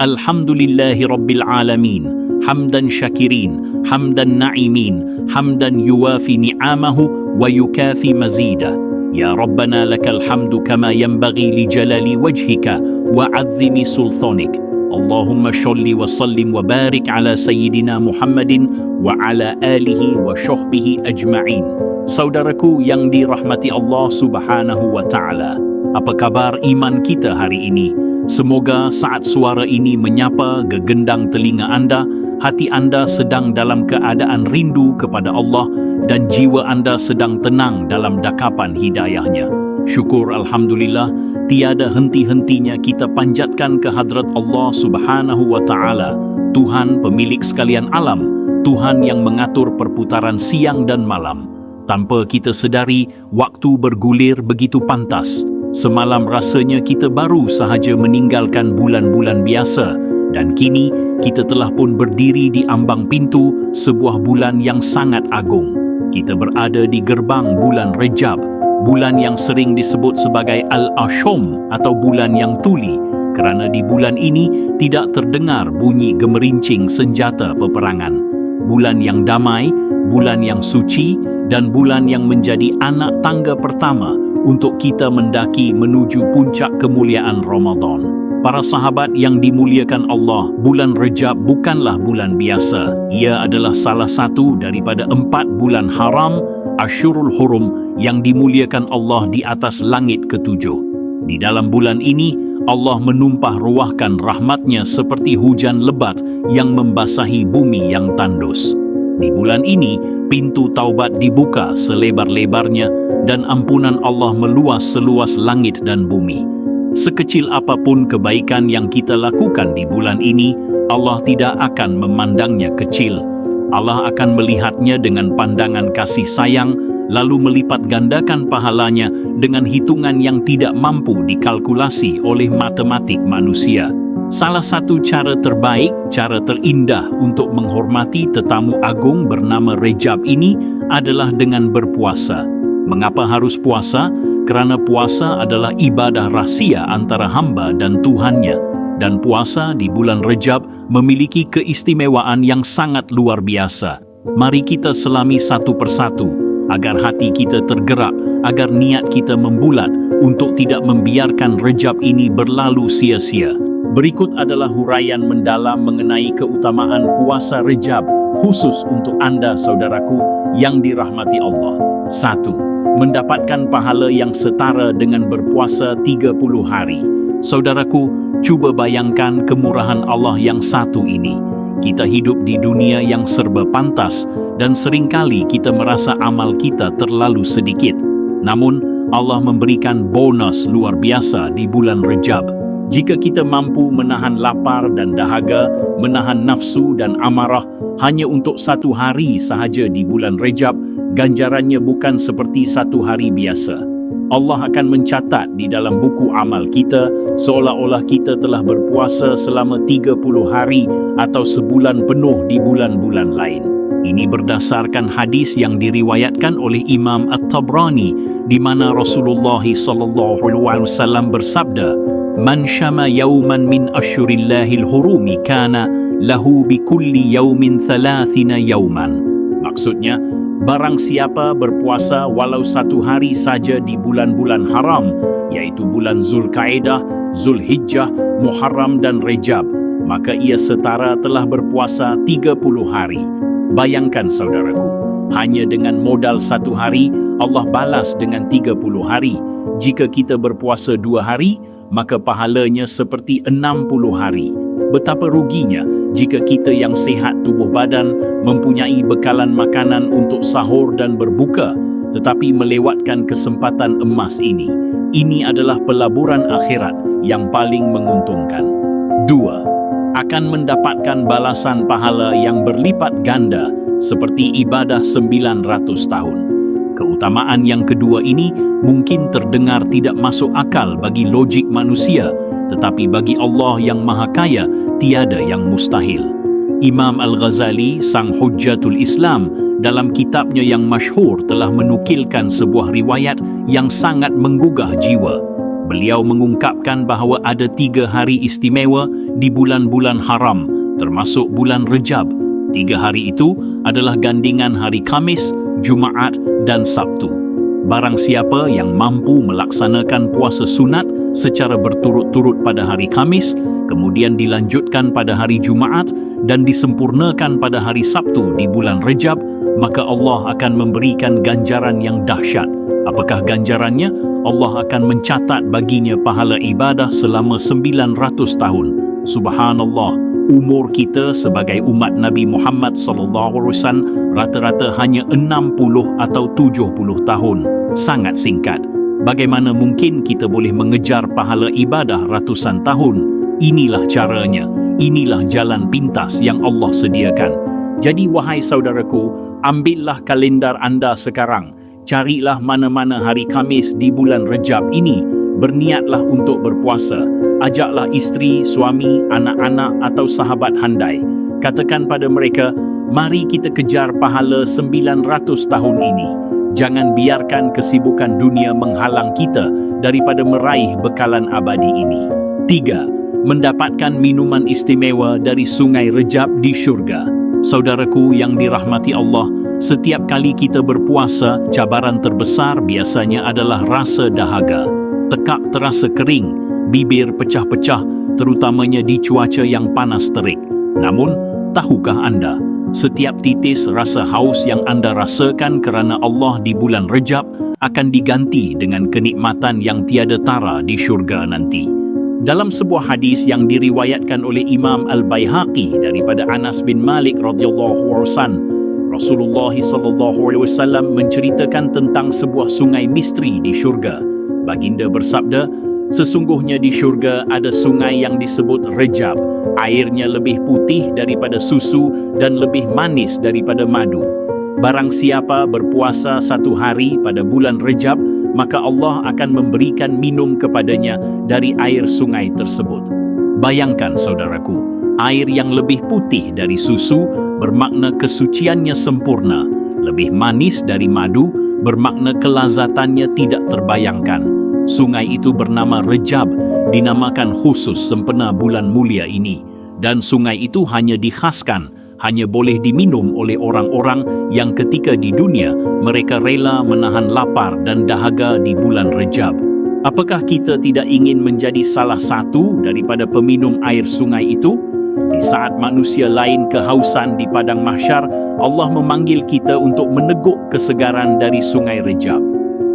الحمد لله رب العالمين حمدا شاكرين حمدا نعيمين حمدا يوافي نعمه ويكافي مزيده يا ربنا لك الحمد كما ينبغي لجلال وجهك وعظم سلطانك اللهم صل وسلم وبارك على سيدنا محمد وعلى آله وصحبه أجمعين. Saudaraku yang dirahmati Allah Subhanahu wa taala, apa kabar iman kita hari ini? Semoga saat suara ini menyapa gegendang telinga anda, hati anda sedang dalam keadaan rindu kepada Allah dan jiwa anda sedang tenang dalam dakapan hidayahnya. Syukur Alhamdulillah, tiada henti-hentinya kita panjatkan ke hadrat Allah subhanahu wa ta'ala, Tuhan pemilik sekalian alam, Tuhan yang mengatur perputaran siang dan malam. Tanpa kita sedari, waktu bergulir begitu pantas, Semalam rasanya kita baru sahaja meninggalkan bulan-bulan biasa dan kini kita telah pun berdiri di ambang pintu sebuah bulan yang sangat agung. Kita berada di gerbang bulan Rejab, bulan yang sering disebut sebagai Al-Ashom atau bulan yang tuli kerana di bulan ini tidak terdengar bunyi gemerincing senjata peperangan. Bulan yang damai, bulan yang suci dan bulan yang menjadi anak tangga pertama untuk kita mendaki menuju puncak kemuliaan Ramadan. Para sahabat yang dimuliakan Allah, bulan Rejab bukanlah bulan biasa. Ia adalah salah satu daripada empat bulan haram Ashurul Hurum yang dimuliakan Allah di atas langit ketujuh. Di dalam bulan ini, Allah menumpah ruahkan rahmatnya seperti hujan lebat yang membasahi bumi yang tandus. Di bulan ini, pintu taubat dibuka selebar-lebarnya dan ampunan Allah meluas seluas langit dan bumi. Sekecil apapun kebaikan yang kita lakukan di bulan ini, Allah tidak akan memandangnya kecil. Allah akan melihatnya dengan pandangan kasih sayang, lalu melipat gandakan pahalanya dengan hitungan yang tidak mampu dikalkulasi oleh matematik manusia. Salah satu cara terbaik, cara terindah untuk menghormati tetamu agung bernama Rejab ini adalah dengan berpuasa. Mengapa harus puasa? Kerana puasa adalah ibadah rahsia antara hamba dan Tuhannya. Dan puasa di bulan Rejab memiliki keistimewaan yang sangat luar biasa. Mari kita selami satu persatu agar hati kita tergerak, agar niat kita membulat untuk tidak membiarkan Rejab ini berlalu sia-sia. Berikut adalah huraian mendalam mengenai keutamaan puasa Rejab khusus untuk anda saudaraku yang dirahmati Allah. Satu, Mendapatkan pahala yang setara dengan berpuasa 30 hari. Saudaraku, cuba bayangkan kemurahan Allah yang satu ini. Kita hidup di dunia yang serba pantas dan seringkali kita merasa amal kita terlalu sedikit. Namun, Allah memberikan bonus luar biasa di bulan Rejab jika kita mampu menahan lapar dan dahaga, menahan nafsu dan amarah hanya untuk satu hari sahaja di bulan Rejab, ganjarannya bukan seperti satu hari biasa. Allah akan mencatat di dalam buku amal kita seolah-olah kita telah berpuasa selama 30 hari atau sebulan penuh di bulan-bulan lain. Ini berdasarkan hadis yang diriwayatkan oleh Imam At-Tabrani di mana Rasulullah sallallahu alaihi wasallam bersabda, Man syama yawman min asyurillahil hurumi kana lahu bikulli yawmin thalathina yawman. Maksudnya, barang siapa berpuasa walau satu hari saja di bulan-bulan haram, yaitu bulan Zulkaidah, Zulhijjah, Muharram dan Rejab, maka ia setara telah berpuasa 30 hari. Bayangkan saudaraku, hanya dengan modal satu hari, Allah balas dengan 30 hari. Jika kita berpuasa dua hari, maka pahalanya seperti 60 hari. Betapa ruginya jika kita yang sehat tubuh badan mempunyai bekalan makanan untuk sahur dan berbuka tetapi melewatkan kesempatan emas ini. Ini adalah pelaburan akhirat yang paling menguntungkan. Dua, akan mendapatkan balasan pahala yang berlipat ganda seperti ibadah 900 tahun. Keutamaan yang kedua ini mungkin terdengar tidak masuk akal bagi logik manusia, tetapi bagi Allah yang Maha Kaya tiada yang mustahil. Imam Al-Ghazali, sang hujjatul Islam, dalam kitabnya yang masyhur telah menukilkan sebuah riwayat yang sangat menggugah jiwa. beliau mengungkapkan bahawa ada tiga hari istimewa di bulan-bulan haram, termasuk bulan Rejab. Tiga hari itu adalah gandingan hari Kamis, Jumaat dan Sabtu. Barang siapa yang mampu melaksanakan puasa sunat secara berturut-turut pada hari Kamis, kemudian dilanjutkan pada hari Jumaat dan disempurnakan pada hari Sabtu di bulan Rejab, maka Allah akan memberikan ganjaran yang dahsyat. Apakah ganjarannya? Allah akan mencatat baginya pahala ibadah selama 900 tahun. Subhanallah, umur kita sebagai umat Nabi Muhammad sallallahu alaihi wasallam rata-rata hanya 60 atau 70 tahun. Sangat singkat. Bagaimana mungkin kita boleh mengejar pahala ibadah ratusan tahun? Inilah caranya. Inilah jalan pintas yang Allah sediakan. Jadi wahai saudaraku, ambillah kalendar anda sekarang carilah mana-mana hari Kamis di bulan Rejab ini, berniatlah untuk berpuasa. Ajaklah isteri, suami, anak-anak atau sahabat handai. Katakan pada mereka, mari kita kejar pahala 900 tahun ini. Jangan biarkan kesibukan dunia menghalang kita daripada meraih bekalan abadi ini. Tiga, mendapatkan minuman istimewa dari sungai Rejab di syurga. Saudaraku yang dirahmati Allah, Setiap kali kita berpuasa, cabaran terbesar biasanya adalah rasa dahaga. Tekak terasa kering, bibir pecah-pecah, terutamanya di cuaca yang panas terik. Namun, tahukah anda, setiap titis rasa haus yang anda rasakan kerana Allah di bulan Rejab akan diganti dengan kenikmatan yang tiada tara di syurga nanti. Dalam sebuah hadis yang diriwayatkan oleh Imam Al-Baihaqi daripada Anas bin Malik radhiyallahu anhu Rasulullah SAW menceritakan tentang sebuah sungai misteri di syurga. Baginda bersabda, sesungguhnya di syurga ada sungai yang disebut Rejab. Airnya lebih putih daripada susu dan lebih manis daripada madu. Barang siapa berpuasa satu hari pada bulan Rejab, maka Allah akan memberikan minum kepadanya dari air sungai tersebut. Bayangkan saudaraku, air yang lebih putih dari susu bermakna kesuciannya sempurna, lebih manis dari madu bermakna kelazatannya tidak terbayangkan. Sungai itu bernama Rejab, dinamakan khusus sempena bulan mulia ini. Dan sungai itu hanya dikhaskan, hanya boleh diminum oleh orang-orang yang ketika di dunia mereka rela menahan lapar dan dahaga di bulan Rejab. Apakah kita tidak ingin menjadi salah satu daripada peminum air sungai itu? Di saat manusia lain kehausan di padang mahsyar, Allah memanggil kita untuk meneguk kesegaran dari sungai Rejab.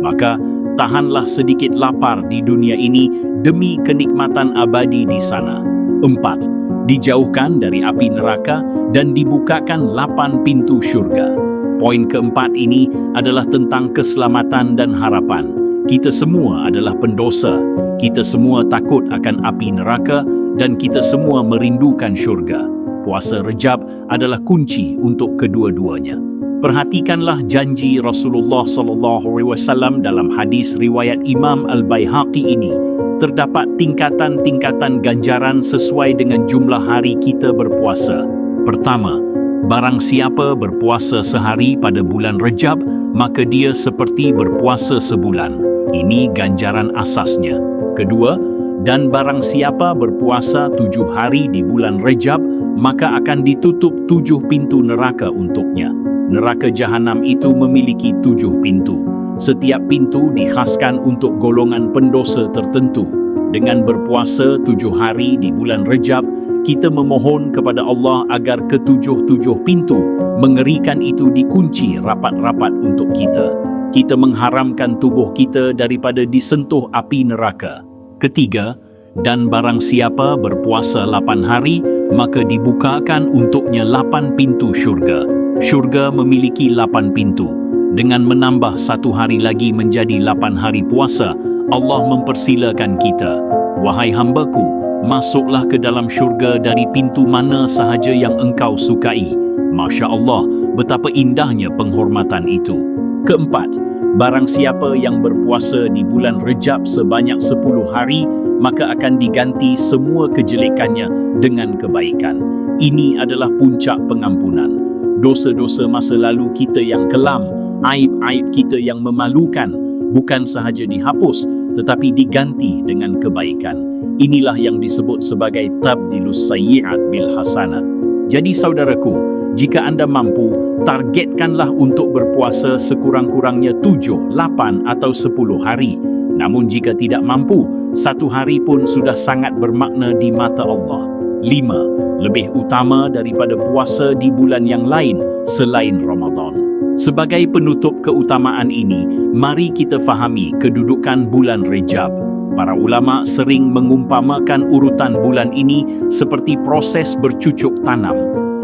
Maka, tahanlah sedikit lapar di dunia ini demi kenikmatan abadi di sana. Empat, dijauhkan dari api neraka dan dibukakan lapan pintu syurga. Poin keempat ini adalah tentang keselamatan dan harapan. Kita semua adalah pendosa. Kita semua takut akan api neraka dan kita semua merindukan syurga. Puasa Rejab adalah kunci untuk kedua-duanya. Perhatikanlah janji Rasulullah sallallahu alaihi wasallam dalam hadis riwayat Imam Al-Baihaqi ini. Terdapat tingkatan-tingkatan ganjaran sesuai dengan jumlah hari kita berpuasa. Pertama, barang siapa berpuasa sehari pada bulan Rejab, maka dia seperti berpuasa sebulan. Ini ganjaran asasnya. Kedua, dan barang siapa berpuasa tujuh hari di bulan Rejab, maka akan ditutup tujuh pintu neraka untuknya. Neraka jahanam itu memiliki tujuh pintu. Setiap pintu dikhaskan untuk golongan pendosa tertentu. Dengan berpuasa tujuh hari di bulan Rejab, kita memohon kepada Allah agar ketujuh-tujuh pintu mengerikan itu dikunci rapat-rapat untuk kita. Kita mengharamkan tubuh kita daripada disentuh api neraka. Ketiga, dan barang siapa berpuasa lapan hari, maka dibukakan untuknya lapan pintu syurga. Syurga memiliki lapan pintu. Dengan menambah satu hari lagi menjadi lapan hari puasa, Allah mempersilakan kita. Wahai hambaku, masuklah ke dalam syurga dari pintu mana sahaja yang engkau sukai. Masya Allah, betapa indahnya penghormatan itu. Keempat, Barang siapa yang berpuasa di bulan Rejab sebanyak 10 hari, maka akan diganti semua kejelekannya dengan kebaikan. Ini adalah puncak pengampunan. Dosa-dosa masa lalu kita yang kelam, aib-aib kita yang memalukan, bukan sahaja dihapus tetapi diganti dengan kebaikan. Inilah yang disebut sebagai tabdilus sayyi'at bil hasanat. Jadi saudaraku, jika anda mampu, targetkanlah untuk berpuasa sekurang-kurangnya 7, 8 atau 10 hari. Namun jika tidak mampu, satu hari pun sudah sangat bermakna di mata Allah. 5. Lebih utama daripada puasa di bulan yang lain selain Ramadan. Sebagai penutup keutamaan ini, mari kita fahami kedudukan bulan Rejab. Para ulama sering mengumpamakan urutan bulan ini seperti proses bercucuk tanam.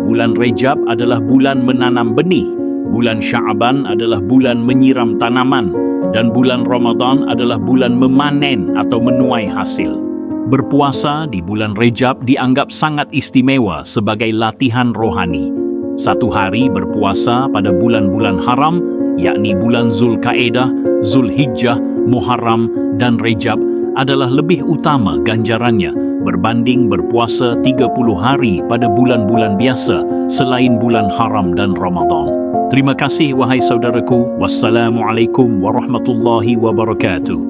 Bulan Rejab adalah bulan menanam benih, bulan Syaaban adalah bulan menyiram tanaman, dan bulan Ramadan adalah bulan memanen atau menuai hasil. Berpuasa di bulan Rejab dianggap sangat istimewa sebagai latihan rohani. Satu hari berpuasa pada bulan-bulan haram, yakni bulan Zulkaedah, Zulhijjah, Muharram dan Rejab adalah lebih utama ganjarannya berbanding berpuasa 30 hari pada bulan-bulan biasa selain bulan haram dan Ramadan. Terima kasih wahai saudaraku. Wassalamualaikum warahmatullahi wabarakatuh.